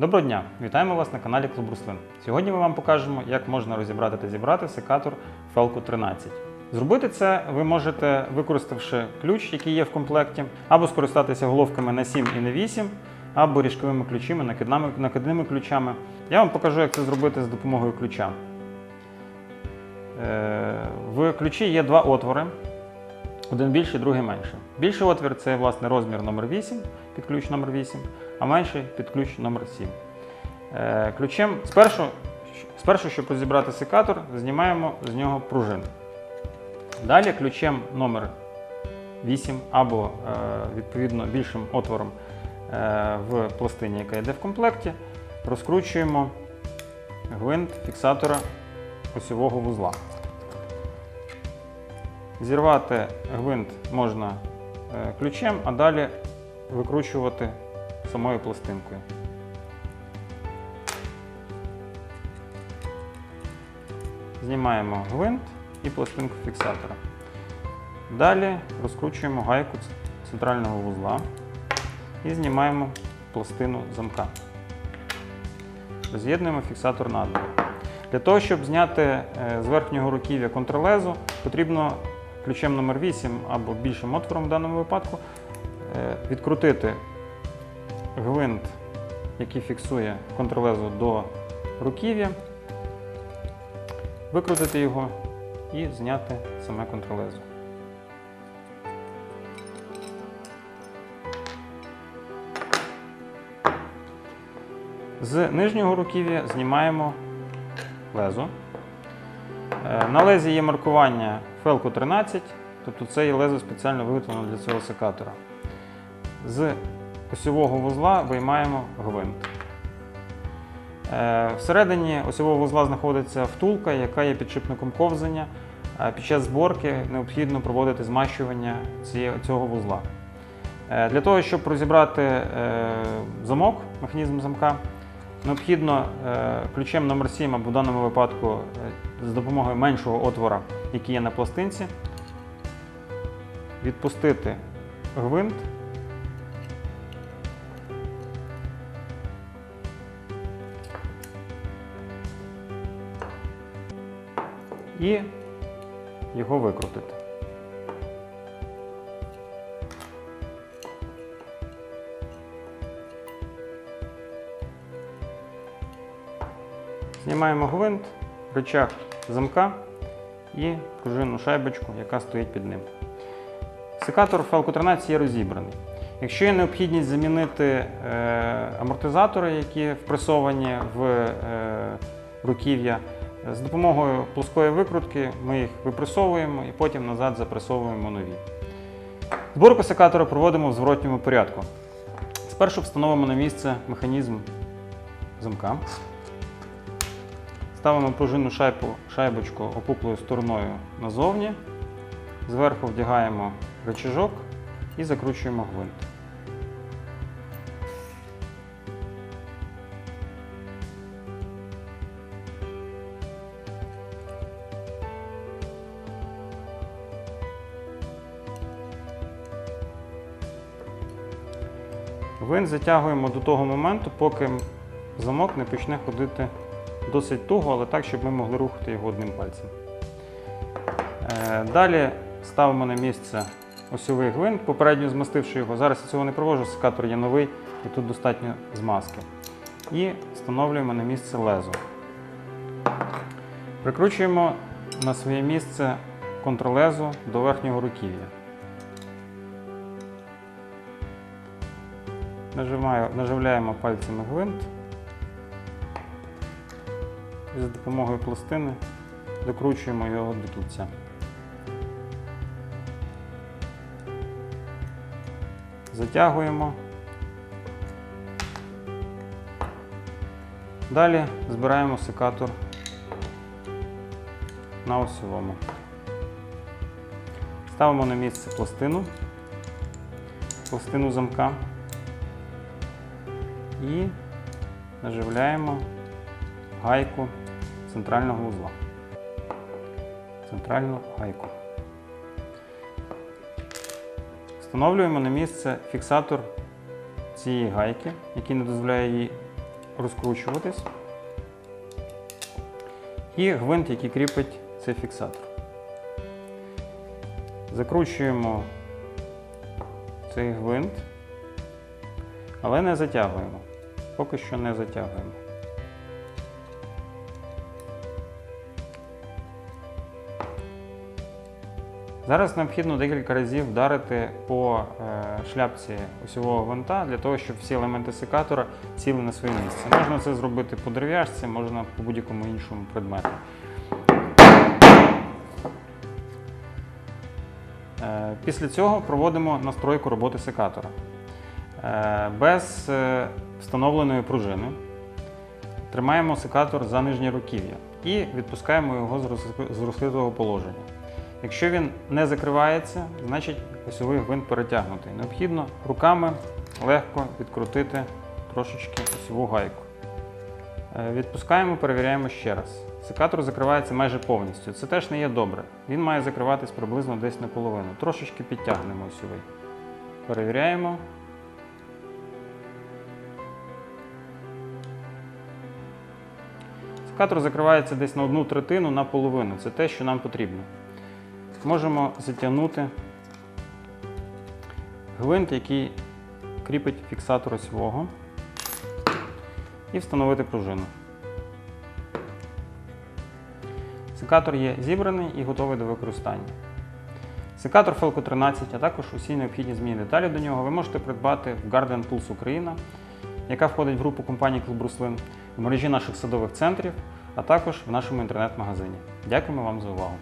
Доброго дня! Вітаємо вас на каналі Клуб Руслин. Сьогодні ми вам покажемо, як можна розібрати та зібрати секатор Felco 13. Зробити це ви можете, використавши ключ, який є в комплекті, або скористатися головками на 7 і на 8, або ріжковими ключами, накидними, накидними ключами. Я вам покажу, як це зробити з допомогою ключа. Е, В ключі є два отвори. Один більший, другий менший. Більший отвір це власне розмір номер 8 під ключ номер 8, а менший під ключ номер 7. Е, Ключем спершу, спершу, щоб розібрати секатор, знімаємо з нього пружину. Далі ключем номер 8 або е, відповідно більшим отвором е, в пластині, яка йде в комплекті, розкручуємо гвинт фіксатора осьового вузла. Зірвати гвинт можна ключем, а далі викручувати самою пластинкою. Знімаємо гвинт і пластинку фіксатора. Далі розкручуємо гайку центрального вузла і знімаємо пластину замка. Роз'єднуємо фіксатор надвоє. Для того, щоб зняти е, з верхнього руків'я контролезу, потрібно ключем номер 8 або більшим отвором в даному випадку е, відкрутити гвинт, який фіксує контролезу до руків'я, викрутити його і зняти саме контролезу. З нижнього руків'я знімаємо лезо. Е, На лезі є маркування Felco 13, тобто це є лезо спеціально виготовлено для цього секатора. З осьового вузла виймаємо гвинт. Е, Всередині осьового вузла знаходиться втулка, яка є підшипником ковзання. Е, Під час зборки необхідно проводити змащування цього вузла. Е, Для того, щоб розібрати замок, механізм замка, необхідно ключем номер 7 або в даному випадку з допомогою меншого отвора, який є на пластинці, відпустити гвинт. І його викрутити. Знімаємо гвинт, рычаг замка і пружинну шайбочку, яка стоїть під ним. Секатор Felco 13 є розібраний. Якщо є необхідність замінити е, амортизатори, які впресовані в е, руків'я, з допомогою плоскої викрутки ми їх випресовуємо і потім назад запресовуємо нові. Зборку секатора проводимо в зворотньому порядку. Спершу встановимо на місце механізм замка. Ставимо пружинну шайбу, шайбочку опуклою стороною назовні. Зверху вдягаємо рычажок і закручуємо гвинт. Гвинт затягуємо до того моменту, поки замок не почне ходити досить туго, але так, щоб ми могли рухати його одним пальцем. Е, Далі ставимо на місце осьовий гвинт, попередньо змастивши його. Зараз я цього не проводжу, секатор є новий і тут достатньо змазки. І встановлюємо на місце лезо. Прикручуємо на своє місце контролезу до верхнього руків'я. Нажимаю, наживляємо пальцями гвинт. І за допомогою пластини докручуємо його до кінця. Затягуємо. Далі збираємо секатор на осьовому. Ставимо на місце пластину, пластину замка і наживляємо гайку центрального вузла. Центральну гайку. Встановлюємо на місце фіксатор цієї гайки, який не дозволяє їй розкручуватись. І гвинт, який кріпить цей фіксатор. Закручуємо цей гвинт, але не затягуємо. Поки що не затягуємо. Зараз необхідно декілька разів вдарити по е, шляпці осьового гвинта для того, щоб всі елементи секатора сіли на своє місце. Можна це зробити по дерев'яшці, можна по будь-якому іншому предмету. Е, Після цього проводимо настройку роботи секатора. Е, Без встановленої пружини тримаємо секатор за нижнє руків'я і відпускаємо його з роз- розкритого положення. Якщо він не закривається, значить осьовий гвинт перетягнутий. Необхідно руками легко відкрутити трошечки осьову гайку. Е, Відпускаємо, перевіряємо ще раз. Секатор закривається майже повністю. Це теж не є добре. Він має закриватись приблизно десь наполовину. Трошечки підтягнемо осьовий. Перевіряємо. Секатор закривається десь на одну третину на половину. Це те, що нам потрібно. Можемо затягнути гвинт, який кріпить фіксатор осьового, і встановити пружину. Секатор є зібраний і готовий до використання. Секатор Felco 13, а також усі необхідні зміни деталі до нього ви можете придбати в Garden Tools Україна, яка входить в групу компаній Клуб Руслин, в мережі наших садових центрів, а також в нашому інтернет-магазині. Дякуємо вам за увагу!